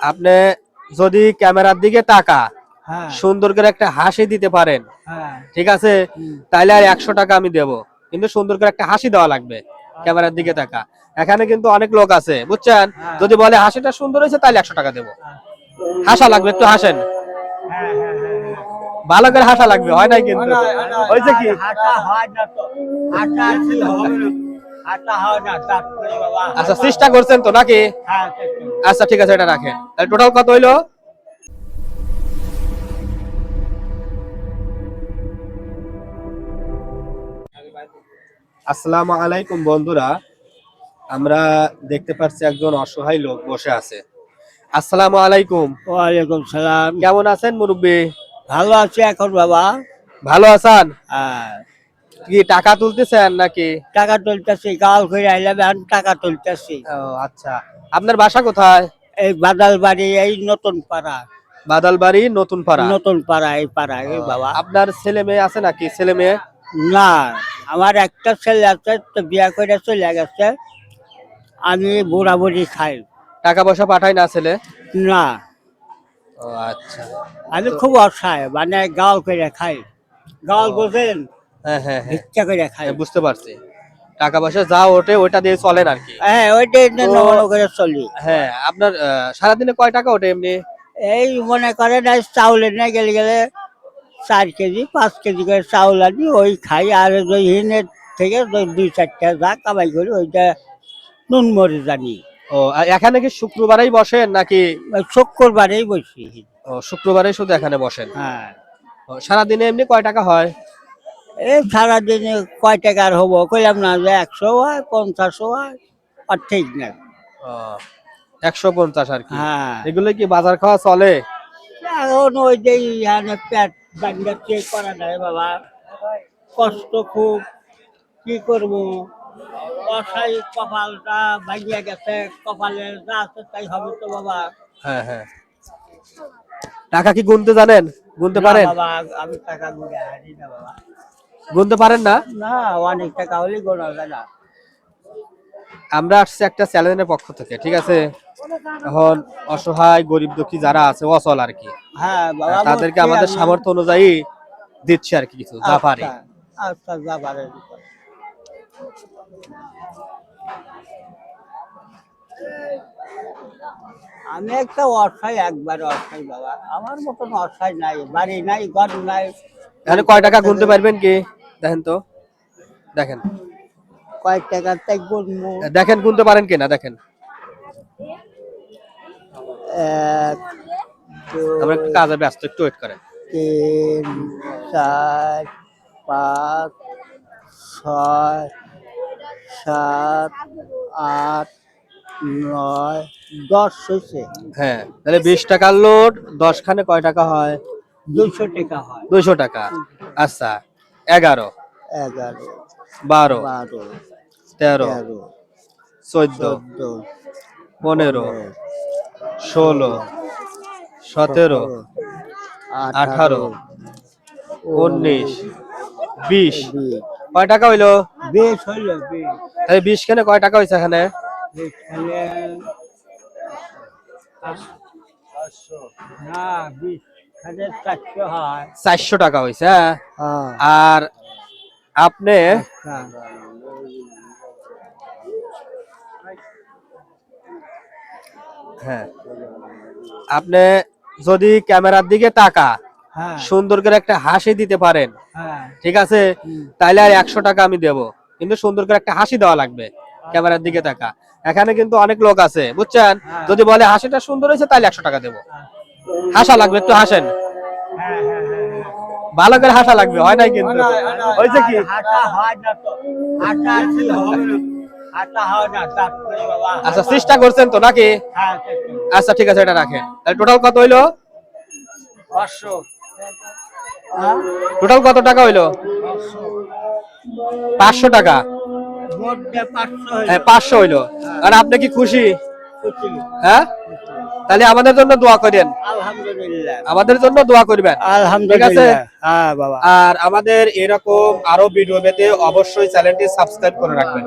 আপনি যদি ক্যামেরার দিকে তাকা হ্যাঁ। সুন্দর করে একটা হাসি দিতে পারেন হ্যাঁ। ঠিক আছে? তাইলে আর একশো টাকা আমি দেব। কিন্তু সুন্দর করে একটা হাসি দেওয়া লাগবে ক্যামেরার দিকে তাকা। এখানে কিন্তু অনেক লোক আছে বুঝছেন? হ্যাঁ। যদি বলে হাসিটা সুন্দর হয়েছে তাহলে একশো টাকা দেবো। হাসা লাগবে একটু হাসেন। ভালো করে হাসা লাগবে হয় নাই কিন্তু? হয়েছে কি? আচ্ছা চেষ্টা করছেন তো নাকি? হ্যাঁ। আচ্ছা ঠিক আছে এটা রাখেন। তাহলে টোটাল কত হইল? আসসালামু আলাইকুম বন্ধুরা। আমরা দেখতে পাচ্ছি একজন অসহায় লোক বসে আছে। আসসালামু আলাইকুম। ওয়ালাইকুম সালাম। কেমন আছেন মুরব্বী? ভালো আছি এখন বাবা। ভালো আছেন? হ্যাঁ। কি টাকা তুলতেছেন নাকি? টাকা তুলতেছি গাল করে আইলাম এখন টাকা তুলতেছি। ও আচ্ছা। আপনার বাসা কোথায়? এই বাদাল বাড়ি এই নতুন পাড়া। বাদালবাড়ি নতুন পাড়া? নতুন পাড়া এই পাড়া এই বাবা। আপনার ছেলে মেয়ে আছে নাকি? ছেলে মেয়ে? না আমার একটা ছেলে আছে তো বিয়া করে চলে গেছে। আমি বুড়া বুড়ি খাই টাকা পয়সা পাঠায় না ছেলে? না। ও আচ্ছা। আমি খুব অসহায় মানে গাল করে খাই। গাল বোঝেন? হ্যাঁ হ্যাঁ হ্যাঁ। ভিক্ষা করে খাই বুঝতে পারছি। টাকা পয়সা যা ওঠে ওইটা দিয়ে চলেন আর কি। হ্যাঁ ওইটাই তো- করে চলি। হ্যাঁ আপনার সারাদিনে কয় টাকা ওঠে এমনি? এই মনে করেন এই চাউল এনে গেলে গেলে চার কেজি পাঁচ কেজি করে চাউল আনি ওই খাই। আর ওই হিনের থেকে দুই চারটা যা কামাই করি ওইটা নুন মরে জানি ও এখানে কি শুক্রবারেই বসেন নাকি? শুক্রবারেই বসি। ও, শুক্রবারে শুধু এখানে বসেন? হ্যাঁ। সারাদিনে এমনি কয় টাকা হয়? এই সারাদিনে কয় টাকার হব? কইলাম না যে একশো হয় পঞ্চাশও হয় আর ঠিক না একশো পঞ্চাশ আর কি? হ্যাঁ। এগুলো কি বাজার খাওয়া চলে? এখন ওই যে এখানে পেট বান্ধা চেক করা যায় বাবা? কষ্ট খুব কি করব? অসাই কপালটা ভাঙিয়া গেছে কপালে যা আছে তাই হবে তো বাবা। হ্যাঁ হ্যাঁ। টাকা কি গুনতে জানেন? গুনতে পারেন? বাবা আমি টাকা গুনে হারি না বাবা। গুনতে পারেন না? না অনেক টাকা হলে গোনা যায় না। আমরা আসছি একটা চ্যানেলের পক্ষ থেকে ঠিক আছে? এখন অসহায় গরিব দুঃখী যারা আছে অচল আর কি। হ্যাঁ তাদেরকে আমাদের আমি। সামর্থ্য অনুযায়ী দিচ্ছি আর কি কিছু যা পারি। আচ্ছা, আচ্ছা যা পারে আমি একটা অসহায় একবার অসহায় বাবা। আমার মতন অসহায় নাই বাড়ি নাই ঘর নাই। কয় টাকা গুনতে পারবেন কি? দেখেন তো। দেখেন। কয়েক টাকা তাই গুনবো দেখেন গুনতে পারেন কিনা দেখেন। এক আমরা একটু কাজে ব্যস্ত একটু ওয়েট করেন। তিন চার পাঁচ ছয় সাত আট নয় দশ হয়েছে। হ্যাঁ তাহলে বিশ টাকার লোড দশ খানে কয় টাকা হয়? দুশো টাকা হয়। দুইশো টাকা। আচ্ছা। এগারো। এগারো। বারো। বারো। তেরো। চোদ্দ। পনেরো। ষোলো। সতেরো। আঠারো। উনিশ। বিশ। কয় টাকা হইল? বিশ হইল তাহলে বিশ খানে কয় টাকা হয়েছে এখানে? না বিশ। চারশো টাকা হয়েছে হ্যাঁ? হ্যাঁ। আর আপনি। হ্যাঁ। আপনি যদি ক্যামেরার দিকে তাকা হ্যাঁ। সুন্দর করে একটা হাসি দিতে পারেন হ্যাঁ। ঠিক আছে? তাইলে আর একশো টাকা আমি দেব। কিন্তু সুন্দর করে একটা হাসি দেওয়া লাগবে ক্যামেরার দিকে তাকা। এখানে কিন্তু অনেক লোক আছে বুঝছেন। যদি বলে হাসিটা সুন্দর হয়েছে তাহলে একশো টাকা দেবো। হাসা লাগবে একটু হাসেন। ভালো করে হাসা লাগবে হয় নাই কিন্তু? হয়েছে কি? হয় হয় আচ্ছা চেষ্টা করছেন তো নাকি? হ্যাঁ। আচ্ছা ঠিক আছে এটা রাখেন। তাহলে টোটাল কত হইল? পাঁচশো। হ্যাঁ? টোটাল কত টাকা হইল? পাঁচশো। টাকা। পাঁচশো হইল। হ্যাঁ পাঁচশো হইল। আর আপনি কি খুশি? খুশি। হ্যাঁ? তাহলে আমাদের জন্য দোয়া করেন। আলহামদুলিল্লাহ। আমাদের জন্য দোয়া করবেন। আলহামদুলিল্লাহ। হ্যাঁ বাবা। আর আমাদের এরকম আরও ভিডিও পেতে অবশ্যই চ্যানেলটি সাবস্ক্রাইব করে রাখবেন।